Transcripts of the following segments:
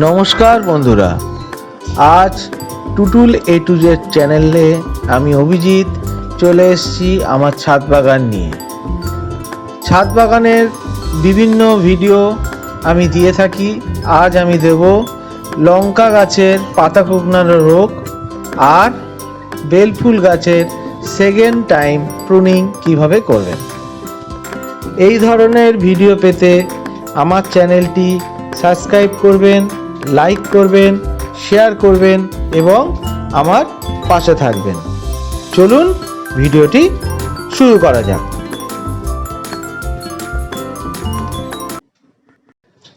নমস্কার বন্ধুরা। আজ টুটুল এ টু জেড চ্যানেলে আমি অভিজিৎ চলে এসেছি আমার ছাদ বাগান নিয়ে। ছাদ বাগানের বিভিন্ন ভিডিও আমি দিয়ে থাকি। আজ আমি দেব লঙ্কা গাছের পাতা কুকনানো রোগ আর বেলফুল গাছের সেকেন্ড টাইম প্রুনিং কীভাবে করবেন। এই ধরনের ভিডিও পেতে আমার চ্যানেলটি সাবস্ক্রাইব করবেন। লাইক করবেন শেয়ার করবেন এবং আমার পাশে থাকবেন। চলুন ভিডিওটি শুরু করা যাক।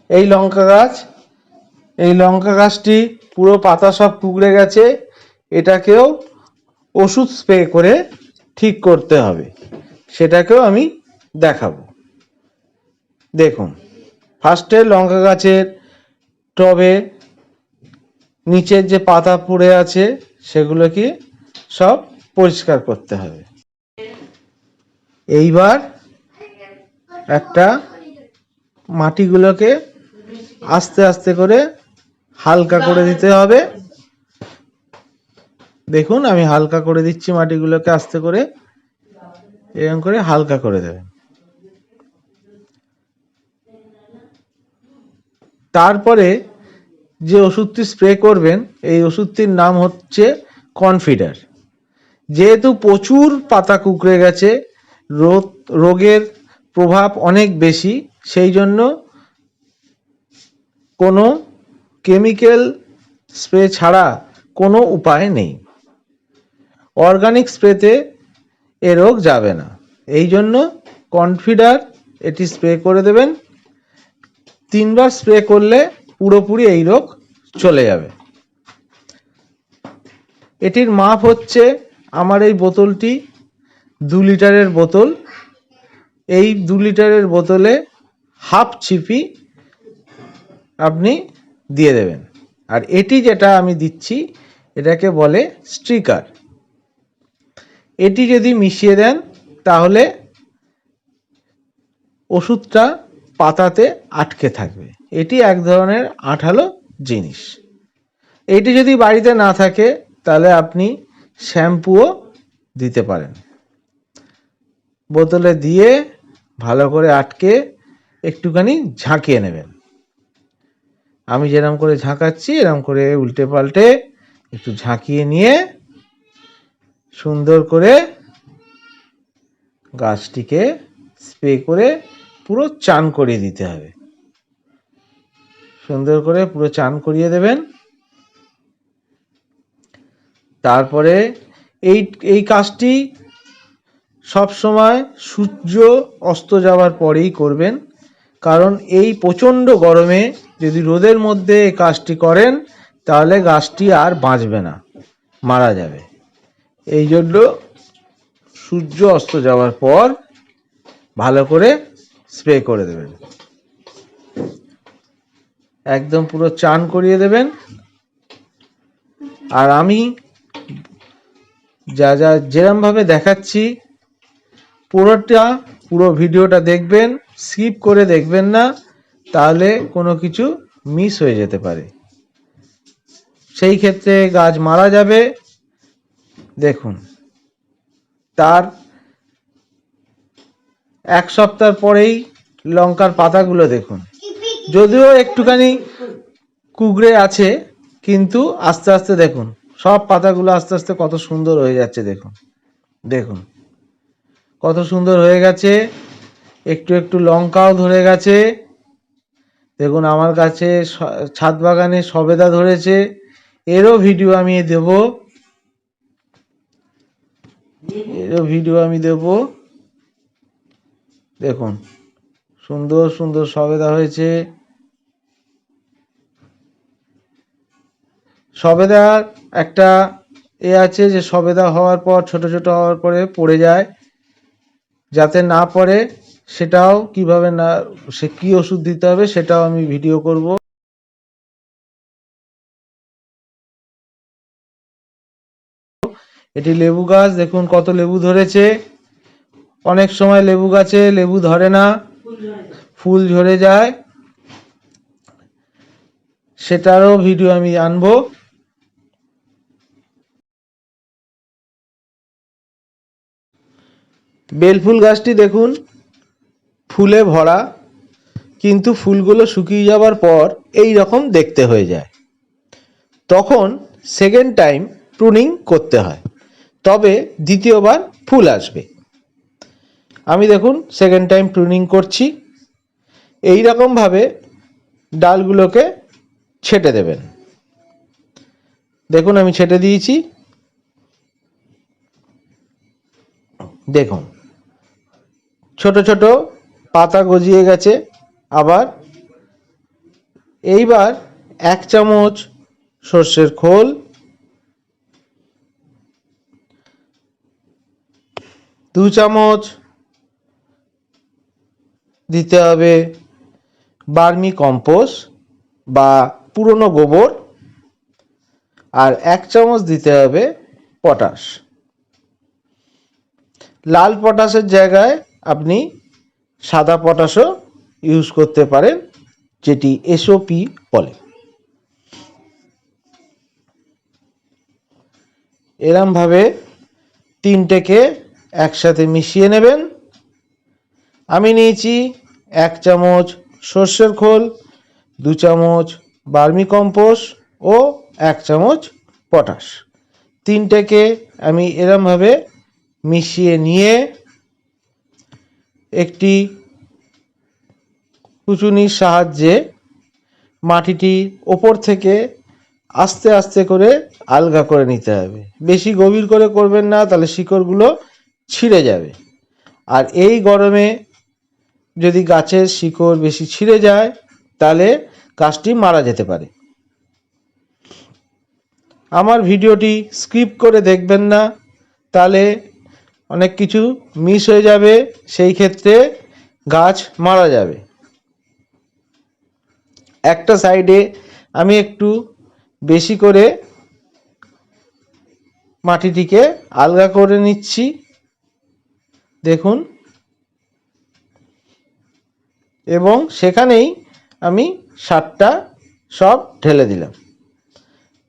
এই লঙ্কা গাছ, এই লঙ্কা গাছটি পুরো পাতা সব কুকড়ে গেছে, এটাকেও ওষুধ স্প্রে করে ঠিক করতে হবে। সেটাকেও আমি দেখাবো। দেখুন ফার্স্টে লঙ্কা গাছের টবে নিচের যে পাতা পড়ে আছে সেগুলোকে সব পরিষ্কার করতে হবে। এইবার একটা মাটিগুলোকে আস্তে আস্তে করে হালকা করে দিতে হবে। দেখুন, আমি হালকা করে দিচ্ছি মাটিগুলোকে আস্তে করে, এরকম করে হালকা করে দেবেন। তারপরে যে ওষুধটি স্প্রে করবেন, এই ওষুধটির নাম হচ্ছে কনফিডার। যেহেতু প্রচুর পাতা কুকড়ে গেছে রোগ রোগের প্রভাব অনেক বেশি, সেই জন্য কোনো কেমিক্যাল স্প্রে ছাড়া কোনো উপায় নেই। অর্গানিক স্প্রেতে এ রোগ যাবে না। এই জন্য কনফিডার এটি স্প্রে করে দেবেন। তিনবার স্প্রে করলে পুরোপুরি এই রোগ চলে যাবে। এটির মাপ হচ্ছে আমার এই বোতলটি দু লিটারের বোতল। এই দু লিটারের বোতলে হাফ ছিপি আপনি দিয়ে দেবেন। আর এটি যেটা আমি দিচ্ছি, এটাকে বলে স্ট্রিকার এটি যদি মিশিয়ে দেন, তাহলে ওষুধটা পাতাতে আটকে থাকবে। এটি এক ধরনের আঠালো জিনিস। এটি যদি বাড়িতে না থাকে, তাহলে আপনি শ্যাম্পুও দিতে পারেন। বোতলে দিয়ে ভালো করে আটকে একটুখানি ঝাঁকিয়ে নেবেন। আমি যেরকম করে ঝাঁকাচ্ছি এরকম করে উল্টে পাল্টে একটু ঝাঁকিয়ে নিয়ে সুন্দর করে গাছটিকে স্প্রে করে পুরো চান করিয়ে দিতে হবে। সুন্দর করে পুরো চান করিয়ে দেবেন। তারপরে এই এই কাজটি সব সময় সূর্য অস্ত যাওয়ার পরেই করবেন। কারণ এই প্রচণ্ড গরমে যদি রোদের মধ্যে এই কাজটি করেন, তাহলে গাছটি আর বাঁচবে না, মারা যাবে। এই জন্য সূর্য অস্ত যাওয়ার পর ভালো করে স্প্রে করে দেবেন। একদম পুরো চান করিয়ে দেবেন। আর আমি যা যা যেরমভাবে দেখাচ্ছি, পুরোটা, পুরো ভিডিওটা দেখবেন, স্কিপ করে দেখবেন না, তাহলে কোনো কিছু মিস হয়ে যেতে পারে। সেই ক্ষেত্রে গাছ মারা যাবে। দেখুন, তার এক সপ্তাহ পরেই লঙ্কার পাতাগুলো দেখুন। যদিও একটুখানি কুগড়ে আছে, কিন্তু আস্তে আস্তে দেখুন, সব পাতাগুলো আস্তে আস্তে কত সুন্দর হয়ে যাচ্ছে দেখুন। দেখুন, কত সুন্দর হয়ে গেছে, একটু একটু লঙ্কাও ধরে গেছে। দেখুন, আমার কাছে ছাদ বাগানে সবেদা ধরেছে, এরও ভিডিও আমি দেব। এরও ভিডিও আমি দেব। দেখুন, সুন্দর সুন্দর সবেদা হয়েছে। সবেদার একটা এ আছে যে সবেদা হওয়ার পর, ছোট ছোট হওয়ার পরে পড়ে যায়। যাতে না পড়ে, সেটাও কীভাবে না, সে কি ওষুধ দিতে হবে সেটাও আমি ভিডিও করব। এটি লেবু গাছ, দেখুন কত লেবু ধরেছে। অনেক সময় লেবু গাছে লেবু ধরে না, ফুল ঝরে যায়। সেটারও ভিডিও আমি আনব। বেলফুল গাছটি দেখুন, ফুলে ভরা, কিন্তু ফুলগুলো শুকিয়ে যাওয়ার পর এই রকম দেখতে হয়ে যায়। তখন সেকেন্ড টাইম প্রুনিং করতে হয়, তবে দ্বিতীয়বার ফুল আসবে। আমি দেখুন সেকেন্ড টাইম প্রুনিং করছি। এই রকমভাবে ডালগুলোকে ছেটে দেবেন। দেখুন আমি ছেটে দিয়েছি। দেখুন, ছোট ছোট পাতা গজিয়ে গেছে। আবার এইবার এক চামচ সর্ষের খোল। দু চামচ দিতে হবে বার্মি কম্পোস্ট বা পুরনো গোবর আর এক চামচ দিতে হবে পটাশ। লাল পটাশের জায়গায় আপনি সাদা পটাশও ইউজ করতে পারেন, যেটি এসওপি বলে। এরমভাবে তিনটেকে একসাথে মিশিয়ে নেবেন। আমি নিয়েছি এক চামচ সর্ষের খোল, দু চামচ বার্মি কম্পোস্ট ও এক চামচ পটাশ। তিনটেকে আমি এরমভাবে মিশিয়ে নিয়ে একটি কুচুনির সাহায্যে মাটিটি ওপর থেকে আস্তে আস্তে করে আলগা করে নিতে হবে। বেশি গভীর করে করবেন না, তাহলে শিকড়গুলো ছিঁড়ে যাবে। আর এই গরমে যদি গাছের শিকড় বেশি ছিঁড়ে যায়, তাহলে গাছটি মারা যেতে পারে। আমার ভিডিওটি স্কিপ করে দেখবেন না, তাহলে অনেক কিছু মিস হয়ে যাবে, সেই ক্ষেত্রে গাছ মারা যাবে। একটা সাইডে আমি একটু বেশি করে মাটিটিকে আলগা করে নিচ্ছি। দেখুন এবং সেখানেই আমি সারটা সব ঢেলে দিলাম।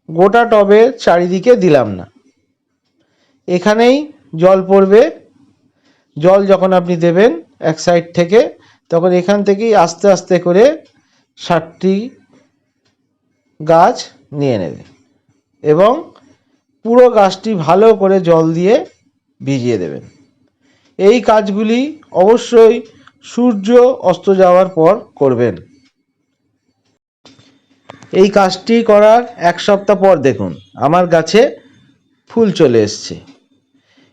গোটা টবের চারিদিকে দিলাম না। এখানেই জল পড়বে। জল যখন আপনি দেবেন এক সাইড থেকে, তখন এখান থেকেই আস্তে আস্তে করে সারটি গাছ নিয়ে নেবে এবং পুরো গাছটি ভালো করে জল দিয়ে ভিজিয়ে দেবেন। এই কাজগুলি অবশ্যই সূর্য অস্ত যাওয়ার পর করবেন। এই কাজটি করার এক সপ্তাহ পর দেখুন, আমার গাছে ফুল চলে এসছে।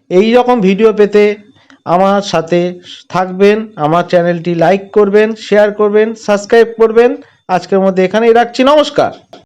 এই রকম ভিডিও পেতে আমার সাথে থাকবেন, আমার চ্যানেলটি লাইক করবেন, শেয়ার করবেন, সাবস্ক্রাইব করবেন। আজকের মধ্যে এখানেই রাখছি, নমস্কার।